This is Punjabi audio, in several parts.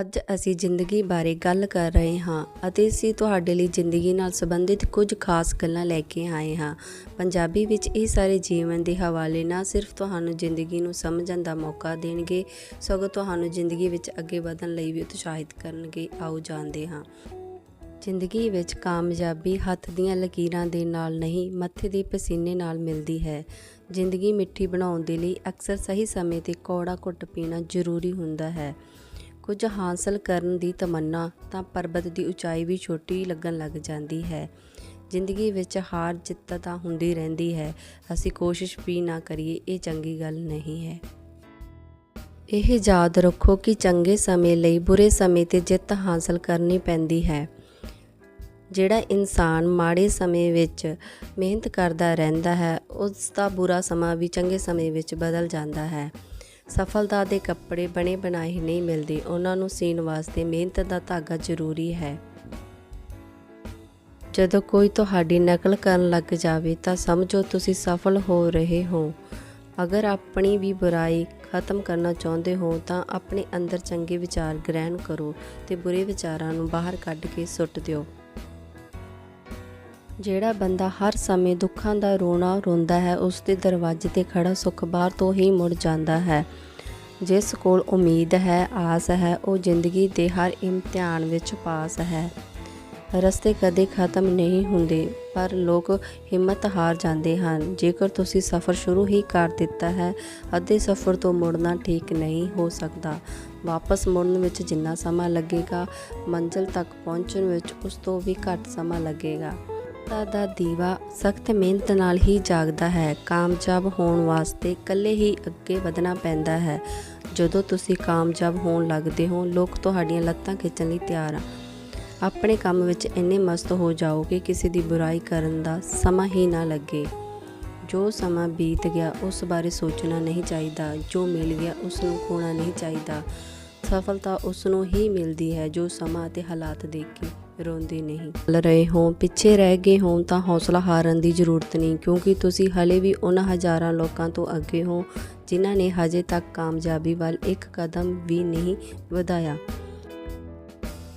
ਅੱਜ ਅਸੀਂ ਜ਼ਿੰਦਗੀ ਬਾਰੇ ਗੱਲ ਕਰ ਰਹੇ ਹਾਂ ਅਤੇ ਅਸੀਂ ਤੁਹਾਡੇ ਲਈ ਜ਼ਿੰਦਗੀ ਨਾਲ ਸੰਬੰਧਿਤ ਕੁਝ ਖਾਸ ਗੱਲਾਂ ਲੈ ਕੇ ਆਏ ਹਾਂ। ਪੰਜਾਬੀ ਵਿੱਚ ਇਹ ਸਾਰੇ ਜੀਵਨ ਦੇ ਹਵਾਲੇ ਨਾ ਸਿਰਫ ਤੁਹਾਨੂੰ ਜ਼ਿੰਦਗੀ ਨੂੰ ਸਮਝਣ ਦਾ ਮੌਕਾ ਦੇਣਗੇ, ਸਗੋਂ ਤੁਹਾਨੂੰ ਜ਼ਿੰਦਗੀ ਵਿੱਚ ਅੱਗੇ ਵਧਣ ਲਈ ਵੀ ਉਤਸ਼ਾਹਿਤ ਕਰਨਗੇ, ਆਓ ਜਾਣਦੇ ਹਾਂ। ਜ਼ਿੰਦਗੀ ਵਿੱਚ ਕਾਮਯਾਬੀ ਹੱਥ ਦੀਆਂ ਲਕੀਰਾਂ ਦੇ ਨਾਲ ਨਹੀਂ, ਮੱਥੇ ਦੇ ਪਸੀਨੇ ਨਾਲ ਮਿਲਦੀ ਹੈ। ਜ਼ਿੰਦਗੀ ਮਿੱਠੀ ਬਣਾਉਣ ਦੇ ਲਈ ਅਕਸਰ ਸਹੀ ਸਮੇਂ ਤੇ ਕੌੜਾ ਘੁੱਟ ਪੀਣਾ ਜ਼ਰੂਰੀ ਹੁੰਦਾ ਹੈ। ਕੁਝ ਹਾਸਲ ਕਰਨ ਦੀ ਤਮੰਨਾ, ਤਾਂ ਪਰਬਤ ਦੀ ਉਚਾਈ ਵੀ ਛੋਟੀ ਲੱਗਣ ਲੱਗ ਜਾਂਦੀ ਹੈ। ਜ਼ਿੰਦਗੀ ਵਿੱਚ ਹਾਰ ਜਿੱਤ ਤਾਂ ਹੁੰਦੀ ਰਹਿੰਦੀ ਹੈ। ਅਸੀਂ ਕੋਸ਼ਿਸ਼ ਵੀ ਨਾ ਕਰੀਏ, ਇਹ ਚੰਗੀ ਗੱਲ ਨਹੀਂ ਹੈ। ਇਹ ਯਾਦ ਰੱਖੋ ਕਿ ਚੰਗੇ ਸਮੇਂ ਲਈ ਬੁਰੇ ਸਮੇਂ ਤੇ ਜਿੱਤ ਹਾਸਲ ਕਰਨੀ ਪੈਂਦੀ ਹੈ। ਜਿਹੜਾ ਇਨਸਾਨ ਮਾੜੇ ਸਮੇਂ ਵਿੱਚ ਮਿਹਨਤ ਕਰਦਾ ਰਹਿੰਦਾ ਹੈ, ਉਸ ਦਾ ਬੁਰਾ ਸਮਾਂ ਵੀ ਚੰਗੇ ਸਮੇਂ ਵਿੱਚ ਬਦਲ ਜਾਂਦਾ ਹੈ। ਸਫਲਤਾ ਦੇ ਕੱਪੜੇ ਬਣੇ ਬਣਾਏ ਨਹੀਂ ਮਿਲਦੇ। ਉਹਨਾਂ ਨੂੰ ਸੀਣ ਵਾਸਤੇ ਮਿਹਨਤ ਦਾ ਧਾਗਾ ਜ਼ਰੂਰੀ ਹੈ। ਜਦੋਂ ਕੋਈ ਤੁਹਾਡੀ ਨਕਲ ਕਰਨ ਲੱਗ ਜਾਵੇ ਤਾਂ ਸਮਝੋ ਤੁਸੀਂ ਸਫਲ ਹੋ ਰਹੇ ਹੋ। ਅਗਰ ਆਪਣੀ ਵੀ ਬੁਰਾਈ ਖਤਮ ਕਰਨਾ ਚਾਹੁੰਦੇ ਹੋ ਤਾਂ ਆਪਣੇ ਅੰਦਰ ਚੰਗੇ ਵਿਚਾਰ ਗ੍ਰਹਿਣ ਕਰੋ ਤੇ ਬੁਰੇ ਵਿਚਾਰਾਂ ਨੂੰ ਬਾਹਰ ਕੱਢ ਕੇ ਸੁੱਟ ਦਿਓ। ਜਿਹੜਾ ਬੰਦਾ ਹਰ ਸਮੇਂ ਦੁੱਖਾਂ ਦਾ ਰੋਣਾ ਰੋਂਦਾ ਹੈ, ਉਸ ਦੇ ਦਰਵਾਜ਼ੇ ਤੇ ਖੜਾ ਸੁੱਖ ਬਾਹਰ ਤੋਂ ਹੀ ਮੁੜ ਜਾਂਦਾ ਹੈ। ਜਿਸ ਕੋਲ ਉਮੀਦ ਹੈ, ਆਸ ਹੈ, ਉਹ ਜ਼ਿੰਦਗੀ ਦੇ ਹਰ ਇਮਤਿਹਾਨ ਵਿੱਚ ਪਾਸ ਹੈ। ਰਸਤੇ ਕਦੇ ਖਤਮ ਨਹੀਂ ਹੁੰਦੇ, ਪਰ ਲੋਕ ਹਿੰਮਤ ਹਾਰ ਜਾਂਦੇ ਹਨ। ਜੇਕਰ ਤੁਸੀਂ ਸਫ਼ਰ ਸ਼ੁਰੂ ਹੀ ਕਰ ਦਿੱਤਾ ਹੈ ਅੱਧੇ ਸਫ਼ਰ ਤੋਂ ਮੁੜਨਾ ਠੀਕ ਨਹੀਂ ਹੋ ਸਕਦਾ, ਵਾਪਸ ਮੁੜਨ ਵਿੱਚ ਜਿੰਨਾ ਸਮਾਂ ਲੱਗੇਗਾ, ਮੰਜ਼ਿਲ ਤੱਕ ਪਹੁੰਚਣ ਵਿੱਚ ਉਸ ਤੋਂ ਵੀ ਘੱਟ ਸਮਾਂ ਲੱਗੇਗਾ। ਤਾਂ ਦਾ ਦੀਵਾ ਸਖਤ ਮਿਹਨਤ ਨਾਲ ਹੀ ਜਾਗਦਾ ਹੈ। ਕਾਮਯਾਬ ਹੋਣ ਵਾਸਤੇ ਇਕੱਲੇ ਹੀ ਅੱਗੇ ਵਧਣਾ ਪੈਂਦਾ ਹੈ। ਜਦੋਂ ਤੁਸੀਂ ਕਾਮਯਾਬ ਹੋਣ ਲੱਗਦੇ ਹੋ, ਲੋਕ ਤੁਹਾਡੀਆਂ ਲੱਤਾਂ ਖਿੱਚਣ ਲਈ ਤਿਆਰ ਆ। ਆਪਣੇ ਕੰਮ ਵਿੱਚ ਇੰਨੇ ਮਸਤ ਹੋ ਜਾਓ ਕਿ ਕਿਸੇ ਦੀ ਬੁਰਾਈ ਕਰਨ ਦਾ ਸਮਾਂ ਹੀ ਨਾ ਲੱਗੇ। ਜੋ ਸਮਾਂ ਬੀਤ ਗਿਆ, ਉਸ ਬਾਰੇ ਸੋਚਣਾ ਨਹੀਂ ਚਾਹੀਦਾ। ਜੋ ਮਿਲ ਗਿਆ, ਉਸ ਨੂੰ ਖੋਣਾ ਨਹੀਂ ਚਾਹੀਦਾ। ਸਫਲਤਾ ਉਸ ਨੂੰ ਹੀ ਮਿਲਦੀ ਹੈ ਜੋ ਸਮਾਂ ਅਤੇ ਹਾਲਾਤ ਦੇਖ ਕੇ। ਰੋਂਦੇ ਨਹੀਂ। ਚੱਲ ਰਹੇ ਹੋ, ਪਿੱਛੇ ਰਹਿ ਗਏ ਹੋ ਤਾਂ ਹੌਸਲਾ ਹਾਰਨ ਦੀ ਜ਼ਰੂਰਤ ਨਹੀਂ, ਕਿਉਂਕਿ ਤੁਸੀਂ ਹਲੇ ਵੀ ਉਹਨਾਂ ਹਜ਼ਾਰਾਂ ਲੋਕਾਂ ਤੋਂ ਅੱਗੇ ਹੋ, ਜਿਨ੍ਹਾਂ ਨੇ ਹਜੇ ਤੱਕ ਕਾਮਯਾਬੀ ਵੱਲ ਇੱਕ ਕਦਮ ਵੀ ਨਹੀਂ ਵਧਾਇਆ।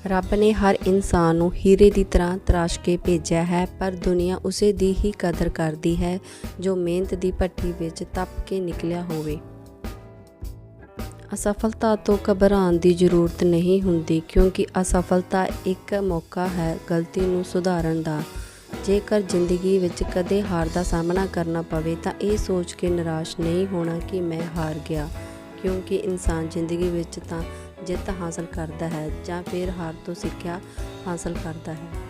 ਰੱਬ ਨੇ ਹਰ ਇਨਸਾਨ ਨੂੰ ਹੀਰੇ ਦੀ ਤਰ੍ਹਾਂ ਤਰਾਸ਼ ਕੇ ਭੇਜਿਆ ਹੈ, ਪਰ ਦੁਨੀਆ ਉਸੇ ਦੀ ਹੀ ਕਦਰ ਕਰਦੀ ਹੈ, ਜੋ ਮਿਹਨਤ ਦੀ ਭੱਠੀ ਵਿੱਚ ਤਪ ਕੇ ਨਿਕਲਿਆ ਹੋਵੇ। ਅਸਫਲਤਾ ਤੋਂ ਘਬਰਾਉਣ ਦੀ ਜ਼ਰੂਰਤ ਨਹੀਂ ਹੁੰਦੀ ਕਿਉਂਕਿ ਅਸਫਲਤਾ ਇੱਕ ਮੌਕਾ ਹੈ ਗਲਤੀ ਨੂੰ ਸੁਧਾਰਨ ਦਾ। ਜੇਕਰ ਜ਼ਿੰਦਗੀ ਵਿੱਚ ਕਦੇ ਹਾਰ ਦਾ ਸਾਹਮਣਾ ਕਰਨਾ ਪਵੇ ਤਾਂ ਇਹ ਸੋਚ ਕੇ ਨਿਰਾਸ਼ ਨਹੀਂ ਹੋਣਾ ਕਿ ਮੈਂ ਹਾਰ ਗਿਆ, ਕਿਉਂਕਿ ਇਨਸਾਨ ਜ਼ਿੰਦਗੀ ਵਿੱਚ ਤਾਂ ਜਿੱਤ ਹਾਸਲ ਕਰਦਾ ਹੈ ਜਾਂ ਫਿਰ ਹਾਰ ਤੋਂ ਸਿੱਖਿਆ ਹਾਸਲ ਕਰਦਾ ਹੈ।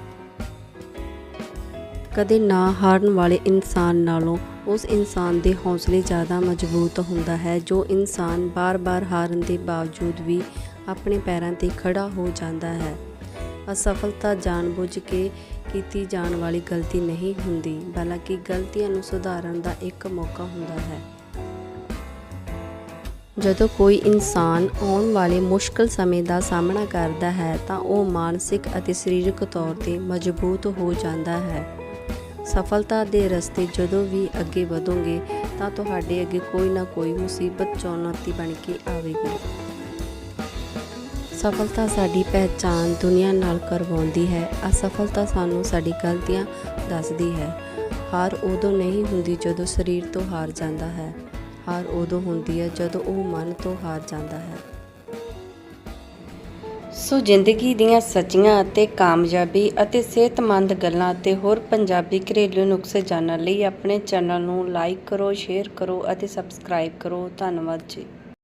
ਕਦੇ ਨਾ ਹਾਰਨ ਵਾਲੇ ਇਨਸਾਨ ਨਾਲੋਂ ਉਸ ਇਨਸਾਨ ਦੇ ਹੌਸਲੇ ਜ਼ਿਆਦਾ ਮਜ਼ਬੂਤ ਹੁੰਦਾ ਹੈ, ਜੋ ਇਨਸਾਨ ਬਾਰ-ਬਾਰ ਹਾਰਨ ਦੇ ਬਾਵਜੂਦ ਵੀ ਆਪਣੇ ਪੈਰਾਂ ਤੇ ਖੜਾ ਹੋ ਜਾਂਦਾ ਹੈ। ਅਸਫਲਤਾ ਜਾਣਬੁੱਝ ਕੇ ਕੀਤੀ ਜਾਣ ਵਾਲੀ ਗਲਤੀ ਨਹੀਂ ਹੁੰਦੀ, ਬਲਕਿ ਗਲਤੀਆਂ ਨੂੰ ਸੁਧਾਰਨ ਦਾ ਇੱਕ ਮੌਕਾ ਹੁੰਦਾ ਹੈ। ਜਦੋਂ ਕੋਈ ਇਨਸਾਨ ਆਉਣ ਵਾਲੇ ਮੁਸ਼ਕਲ ਸਮੇਂ ਦਾ ਸਾਹਮਣਾ ਕਰਦਾ ਹੈ, ਤਾਂ ਉਹ ਮਾਨਸਿਕ ਅਤੇ ਸਰੀਰਕ ਤੌਰ ਤੇ ਮਜ਼ਬੂਤ ਹੋ ਜਾਂਦਾ ਹੈ। ਸਫਲਤਾ ਦੇ ਰਸਤੇ ਜਦੋਂ ਵੀ ਅੱਗੇ ਵਧੋਗੇ ਤਾਂ ਤੁਹਾਡੇ ਅੱਗੇ ਕੋਈ ਨਾ ਕੋਈ ਮੁਸੀਬਤ ਚੁਣੌਤੀ ਬਣ ਕੇ ਆਵੇਗੀ। ਸਫਲਤਾ ਸਾਡੀ ਪਹਿਚਾਨ ਦੁਨੀਆ ਨਾਲ ਕਰਵਾਉਂਦੀ ਹੈ। ਅਸਫਲਤਾ ਸਾਨੂੰ ਸਾਡੀ ਗਲਤੀਆਂ ਦੱਸਦੀ ਹੈ। ਹਾਰ ਉਦੋਂ ਨਹੀਂ ਹੁੰਦੀ ਜਦੋਂ ਸਰੀਰ ਤੋਂ ਹਾਰ ਜਾਂਦਾ ਹੈ। ਹਾਰ ਉਦੋਂ ਹੁੰਦੀ ਹੈ ਜਦੋਂ ਉਹ ਮਨ ਤੋਂ ਹਾਰ ਜਾਂਦਾ ਹੈ। ਸੋ ਜ਼ਿੰਦਗੀ ਦੀਆਂ ਸੱਚੀਆਂ ਅਤੇ ਕਾਮਯਾਬੀ ਅਤੇ ਸਿਹਤਮੰਦ ਗੱਲਾਂ ਅਤੇ ਹੋਰ ਪੰਜਾਬੀ ਘਰੇਲੂ ਨੁਕਸੇ ਜਾਣਨ ਲਈ ਆਪਣੇ ਚੈਨਲ ਨੂੰ ਲਾਈਕ ਕਰੋ ਸ਼ੇਅਰ ਕਰੋ ਅਤੇ ਸਬਸਕ੍ਰਾਈਬ ਕਰੋ। ਧੰਨਵਾਦ ਜੀ।